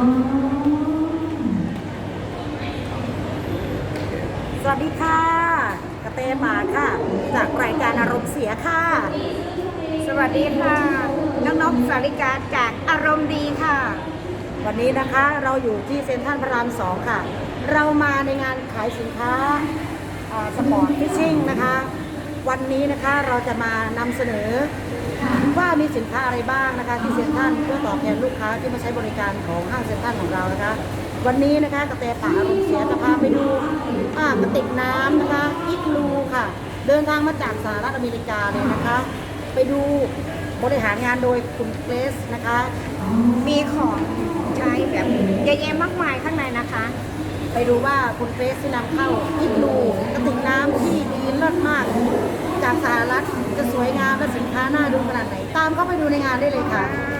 สวัสดีค่ะ กระเตหมาค่ะ จากรายการอารมณ์เสียค่ะ สวัสดีค่ะ น้องนกสาริกาจากอารมณ์ดีค่ะ วันนี้นะคะเราอยู่ที่เซ็นทรัลพระรามสองค่ะ เรามาในงานขายสินค้าอ่าสปอร์ตฟิชชิ่งนะคะ วันนี้นะคะเราจะมานำเสนอ ว่ามีสินค้าอะไรบ้างนะคะ ที่เซ็นทรัลเพื่อตอบแทนลูกค้าที่มาใช้บริการของห้างเซ็นทรัลของเรานะคะ วันนี้นะคะกระแตป่าอารมณ์เสียจะพาไปดูอ่ากระติกน้ำนะคะอิกลูค่ะ เดินทางมาจากสหรัฐอเมริกาเลยนะคะ ไปดูบริหารงานโดยคุณเกรซนะคะ มีของใช้แบบเยอะแยะมากมายข้างในนะคะ ไปดูว่าคุณเกรซที่นำเข้าอิกลูกระติกน้ำที่ดีเลิศมาก จากสหรัฐ จะสวยงามและสินค้าน่าดูขนาดไหน ตามเข้าไปดูในงานได้เลยค่ะค่ะ